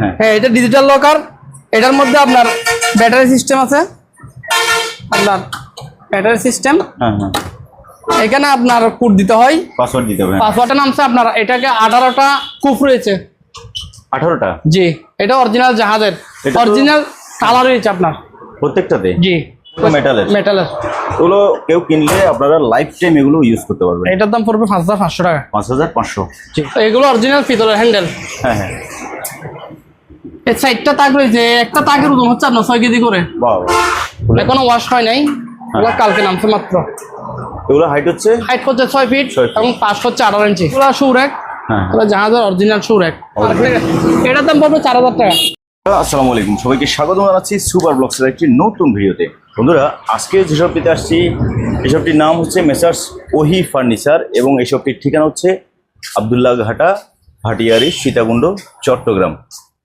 হ্যাঁ। হ্যাঁ এটা ডিজিটাল লকার এটার মধ্যে আপনার ব্যাটারি সিস্টেম আছে। আপনার ব্যাটারি সিস্টেম হ্যাঁ হ্যাঁ। এখানে আপনার কোড দিতে হয়। পাসওয়ার্ড দিতে হবে পাসওয়ার্ডের নামছে আপনার এটাকে আঠারোটা কুফ রয়েছে। আঠারোটা? জি এটা অরিজিনাল জাহাজের। অরিজিনাল কালার রয়েছে আপনার। প্রত্যেকটাতে? জি। মেটালের মেটালের এগুলো কেউ কিনলে আপনারা লাইফ টাইম এগুলো ইউজ করতে পারবেন। এটার দাম পড়বে পাঁচ হাজার পাঁচশো টাকা। পাঁচ হাজার পাঁচশো। এগুলো অরিজিনাল পিতলের হ্যান্ডেল হ্যাঁ হ্যাঁ। এর চারটা তাক রয়েছে একটা তাকের ওজন হচ্ছে আপনার ছয় কেজি করে। এখনও ওয়াশ হয় নাই ওগুলো কালকে নামছে মাত্র। এগুলো হাইট হচ্ছে? হাইট হচ্ছে ছয় ফিট এবং পাঁচ হচ্ছে আঠারো ইঞ্চি এগুলো সুর এক হ্যাঁ। জাহাজের অরিজিনাল সুর এক এটার দাম পড়বে চার হাজার টাকা। আসসালামু আলাইকুম। সবাইকে স্বাগত জানাচ্ছি সুপার ব্লগসের একটি নতুন ভিডিওতে। বন্ধুরা আজকে যে শপটিতে আসছি এই শপটির নাম হচ্ছে মেসার্স ওহি ফার্নিচার এবং এই শপটির ঠিকানা হচ্ছে আবদুল্লাহ ঘাটা ভাটিয়ারি সীতাকুণ্ড চট্টগ্রাম।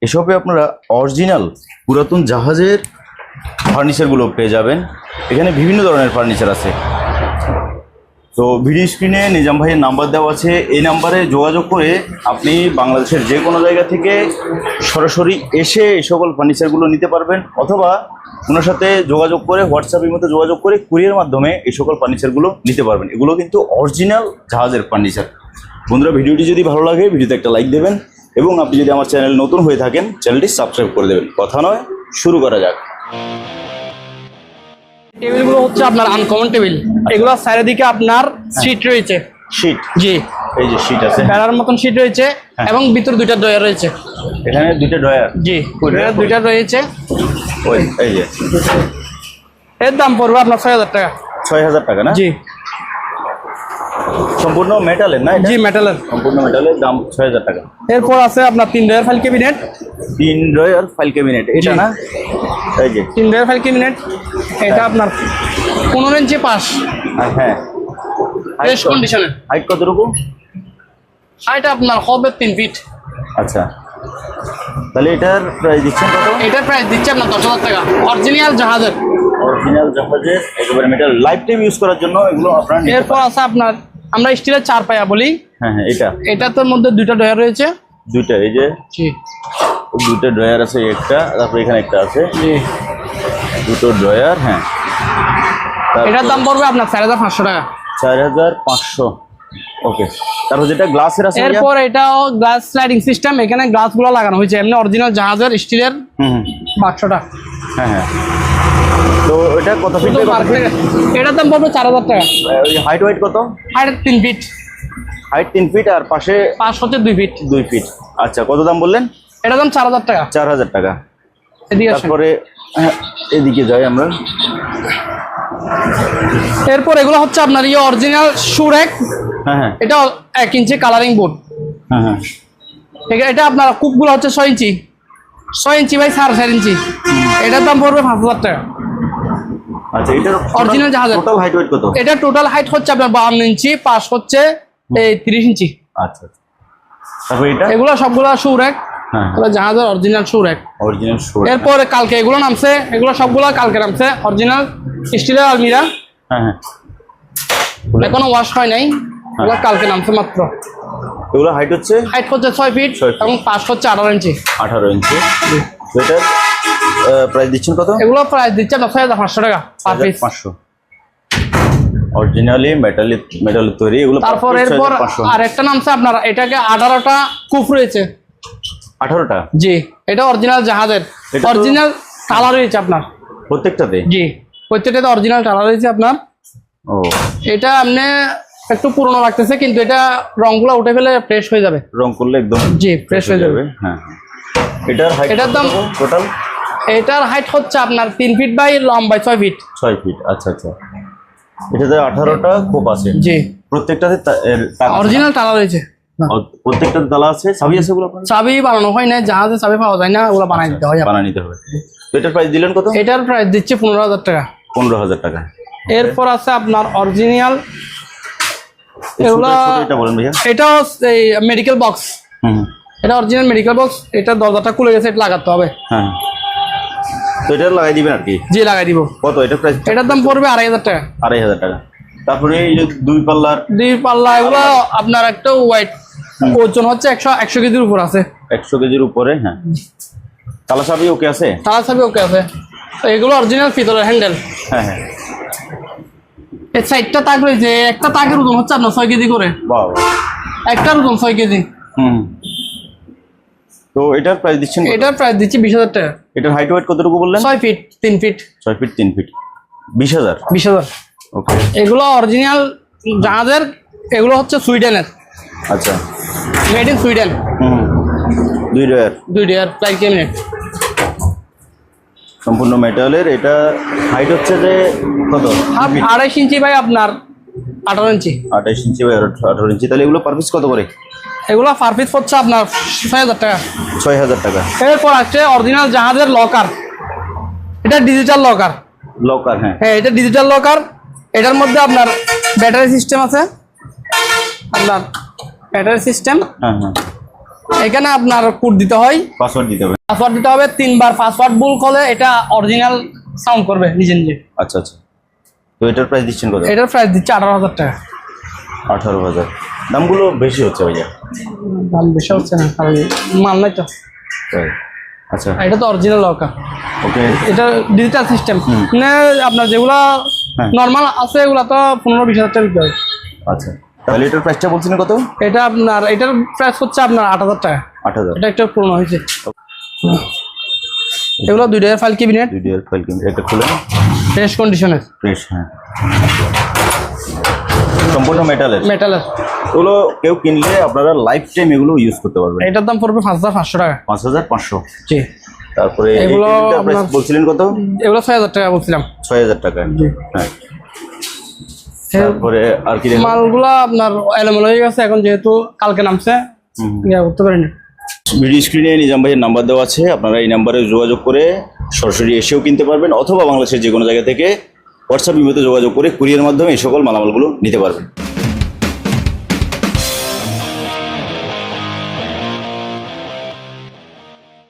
শপে আপনারা অরিজিনাল পুরাতন জাহাজের ফার্নিচারগুলো পেয়ে যাবেন। এখানে বিভিন্ন ধরনের ফার্নিচার আছে। তো ভিডিও স্ক্রিনে নিজাম ভাইয়ের নাম্বার দেওয়া আছে। এই নাম্বারে যোগাযোগ করে আপনি বাংলাদেশের যে কোনো জায়গা থেকে সরাসরি এসে এই সকল ফার্নিচারগুলো নিতে পারবেন অথবা ওনার সাথে যোগাযোগ করে হোয়াটসঅ্যাপের মধ্যে যোগাযোগ করে কুরিয়ার মাধ্যমে এই সকল ফার্নিচারগুলো নিতে পারবেন। এগুলো কিন্তু অরিজিনাল জাহাজের ফার্নিচার। বন্ধুরা, ভিডিওটি যদি ভালো লাগে, ভিডিওতে একটা লাইক দেবেন। এবং আপনি যদি আমার চ্যানেল নতুন হয়ে থাকেন চ্যানেলটি সাবস্ক্রাইব করে দেবেন। কথা নয় শুরু করা যাক। টেবিলগুলো হচ্ছে আপনার আনকমন টেবিল। এগুলো চারিদিকে আপনার সিট রয়েছে। শিট জি। এই যে শিট আছে। বেড়ার মতন সিট রয়েছে হ্যাঁ। এবং ভিতর দুইটা ডয়ার রয়েছে। এখানে দুইটা ড্রয়ার জি দুইটা রয়েছে। ওই এই যে। এর দাম পড়বে আপনার ছয় হাজার টাকা। ছয় হাজার টাকা না? জি। সম্পূর্ণ মেটালের না? জি মেটালের। সম্পূর্ণ মেটালের দাম ছয় হাজার টাকা। এরপর আছে আপনার তিন ডয়ার ফাইল ক্যাবিনেট। তিন ড্রয়ার ফাইল ক্যাবিনেট এটা না? এই যে। তিন ডয়ার ফাইল ক্যাবিনেট এটা আপনার পনেরো ইঞ্চি পাশ। হ্যাঁ। ফ্রেশ কন্ডিশনের হাইট কতটুকু? এটা আপনার হবে তিন ফিট আচ্ছা। তাহলে এটার প্রাইস দিচ্ছেন কত? এটার প্রাইস দিচ্ছে আপনার দশ হাজার টাকা। অরিজিনাল জাহাজের। অরিজিনাল জাহাজের একেবারে মেটাল লাইফ টাইম ইউজ করার জন্য এগুলো আপনারা এরপর আছে আপনার আমরা স্টিলের চার পায়া বলি। হ্যাঁ হ্যাঁ এটা। এটার মধ্যে দুইটা ডয়ার রয়েছে। দুইটা এই যে জি। দুইটা ড্রয়ার আছে একটা তারপর এখানে একটা আছে। জি। দুটো ড্রয়ার হ্যাঁ। এটার দাম পড়বে আপনার চার হাজার পাঁচশো টাকা। চার হাজার পাঁচশো। ওকে। তারপর যেটা গ্লাসের আছে? এরপর এটাও গ্লাস স্লাইডিং সিস্টেম এখানে গ্লাসগুলো লাগানো হয়েছে। এমনি অরিজিনাল জাহাজের স্টিলের বাক্সটা। হ্যাঁ হ্যাঁ। তো এটা কত ফিট এটার দাম পড়বে চার হাজার টাকা। হাইট ওয়াইট কত? হাইট তিন ফিট হাইট তিন ফিট আর পাশে পাঁচ হচ্ছে দুই ফিট দুই ফিট আচ্ছা কত দাম বললেন? এটার দাম চার হাজার টাকা। চার হাজার টাকা। তারপরে এদিকে যাই আমরা। এরপর এগুলো হচ্ছে আপনার ইয়ে অরিজিনাল সুরেক হ্যাঁ হ্যাঁ। এটা এক ইঞ্চি কালারিং বোর্ড হ্যাঁ হ্যাঁ। এটা আপনার কুকগুলো হচ্ছে ছয় ইঞ্চি ছয় ইঞ্চি বাই সাড়ে চার ইঞ্চি এটার দাম পড়বে পাঁচ হাজার টাকা। আচ্ছা। টোটাল হাইট ওয়েট কত? এটা টোটাল হাইট হচ্ছে আপনার বাহান্ন ইঞ্চি পাশ হচ্ছে এই তিরিশ ইঞ্চি। আচ্ছা আচ্ছা। তারপরে এটা? এগুলো সবগুলো সুরেক হ্যাঁ এগুলো জাহাজের অরিজিনাল সুরেক অরিজিনাল এরপর কালকে এগুলো নামছে এগুলো সবগুলো কালকে নামছে। অরিজিনাল স্টিলের আলমিরা হ্যাঁ হ্যাঁ। এখনও ওয়াশ হয় নাই। এগুলো কালকে নামছে মাত্র। এগুলো হাইট হচ্ছে? হাইট হচ্ছে ছয় ফিট এবং পাশ হচ্ছে আঠারো ইঞ্চি। আঠারো ইঞ্চি। এটার প্রাইস দিচ্ছেন কত? এগুলো প্রাইস দিচ্ছে আপনার ছয় হাজার পাঁচশো টাকা পার পিস পাঁচশো। অরিজিনালি মেটালের মেটালের তৈরি এগুলো তারপর এরপর পাঁচশো। আর একটা নামছে আপনার এটাকে আঠারোটা কুফ রয়েছে। আঠারোটা? জি এটা অরিজিনাল জাহাজের। অরিজিনাল কালার রয়েছে আপনার। প্রত্যেকটাতে জি প্রত্যেকটাতে অরিজিনাল কালার রয়েছে আপনার। ও। এটা আপনি একটু পুরনো লাগতেছে কিন্তু এটা রংগুলো উঠে ফেলে ফ্রেশ হয়ে যাবে। রং করলে একদম জি ফ্রেশ হয়ে যাবে। হ্যাঁ এটার হাইট এটার দাম- টোটাল এটার হাইট হচ্ছে আপনার তিন ফিট বাই লম্বাই ছয় ফিট ছয় ফিট আচ্ছা আচ্ছা। এটাতে আঠারোটা খোপ আছে। জি। প্রত্যেকটাতে। অরিজিনাল কালার রয়েছে। আর প্রত্যেকটাতে তালা আছে। চাবি আছে ওগুলো চাবি বানানো হয় না জাহাজে চাবি পাওয়া যায় না ওগুলো বানাই দিতে হয়। আপনার। বানা নিতে হবে। তো এটার প্রাইস দিলেন কত? এটার প্রাইস দিচ্ছে পনেরো হাজার টাকা। পনেরো হাজার টাকা। এরপর আছে আপনার অরিজিনাল এগুলা- এটা এই মেডিকেল বক্স এটা অরিজিনাল মেডিকেল বক্স এটা দরজাটা খুলে গেছে এটা লাগাতে হবে। হ্যাঁ। তো এটা লাগাই দিবেন আর কি? জি লাগাই দিব। কত? এটা প্রাইস এটার দাম পড়বে আড়াই হাজার টাকা। আড়াই হাজার টাকা। তারপরে এই যে দুই পাল্লার দুই পাল্লা এগুলো আপনার একটা ওয়াইট ওজন হচ্ছে একশো একশো কেজির উপর আছে। একশো কেজির উপরে হ্যাঁ। তালা চাবি ওকে আছে? তারা সবই ওকে আছে। এগুলো অরিজিনাল পিতলের হ্যান্ডেল হ্যাঁ হ্যাঁ। এই সাইডটা তাক রয়েছে একটা তাকের ওজন হচ্ছে আপনার ছয় কেজি করে। বাহ একটার ওজন ছয় কেজি। হুম তো এটার প্রাইস দিচ্ছেন? এটার প্রাইস দিচ্ছি বিশ হাজার টাকা। এটার হাইট ওয়েট কতটুকু বললেন? ছয় ফিট তিন ফিট ছয় ফিট তিন ফিট বিশ হাজার? বিশ হাজার। ওকে এগুলো অরিজিনাল জাহাজের এগুলো হচ্ছে সুইডেনের। আচ্ছা। মেড ইন সুইডেন হুম। দুই ডয়ার দুই ডেয়ার প্রাইস কেমিনেট সম্পূর্ণ মেটালের এটা হাইট হচ্ছে যে কত? আড়াইশ ইঞ্চি বাই আপনার আঠারো ইঞ্চি। আঠাইশ ইঞ্চি বা আঠারো ইঞ্চি। তাহলে এগুলো পার পিস কত করে? এগুলো পার পিস হচ্ছে আপনার ছয় হাজার টাকা। ছয় হাজার টাকা। এরপর আছে অরিজিনাল জাহাজের লকার এটা ডিজিটাল লকার লকার হ্যাঁ। হ্যাঁ এটা ডিজিটাল লকার এটার মধ্যে আপনার ব্যাটারি সিস্টেম আছে। আপনার ব্যাটারি সিস্টেম হ্যাঁ হ্যাঁ। এখানে আপনার কোড দিতে হয়। পাসওয়ার্ড দিতে হবে। পাসওয়ার্ড দিতে হবে তিনবার পাসওয়ার্ড ভুল করলে এটা অরিজিনাল সাউন্ড করবে নিজে নিজে। আচ্ছা আচ্ছা। তো এটার প্রাইস দিচ্ছেন কত? এটার প্রাইস দিচ্ছে আঠারো হাজার টাকা। আঠারো হাজার। দামগুলো বেশি হচ্ছে ভাইয়া? দাম বেশি হচ্ছে না কারণ মাল নাই তো। তাই। আচ্ছা। এটা তো অরিজিনাল লকার ওকে এটা ডিজিটাল সিস্টেম মানে আপনার যেগুলা হ্যাঁ। নর্মাল আছে এগুলা তো পনেরো বিশ হাজার টাকা বিক্রি হয়। আচ্ছা। তাহলে এটার প্রাইসটা বলছেন কত? এটা আপনার এটার প্রাইস হচ্ছে আপনার আট হাজার টাকা। আট হাজার। এটা একটু পুরনো হয়েছে। এগুলো দুই টাকার ফাইল ক্যাবিনেট? ভিডিওর ফাইল কিন্তু এটা খুলে ফ্রেশ কন্ডিশনের ফ্রেশ হ্যাঁ। সম্পূর্ণ মেটালের মেটালের এগুলো কেউ কিনলে আপনারা লাইফ টাইম এগুলো ইউজ করতে পারবেন। এটার দাম পড়বে পাঁচ হাজার পাঁচশো টাকা। পাঁচ হাজার পাঁচশো। জি। তারপরে এগুলো বলছিলেন কত? এগুলো ছয় হাজার টাকা বলছিলাম। ছয় হাজার টাকা। জি। হ্যাঁ। তারপরে আর কি? মালগুলো আপনার এলোমেলো হয়ে গেছে এখন যেহেতু কালকে নামছে। ইয়া করতে পারিনি। ভিডিও স্ক্রিনে নিজাম ভাইয়ের নাম্বার দেওয়া আছে, আপনারা এই নাম্বারে যোগাযোগ করে সরাসরি এসেও কিনতে পারবেন, অথবা বাংলাদেশের যে কোনো জায়গা থেকে হোয়াটসঅ্যাপ ইমেতে যোগাযোগ করে কুরিয়ার মাধ্যমে এই সকল মালামালগুলো নিতে পারবেন।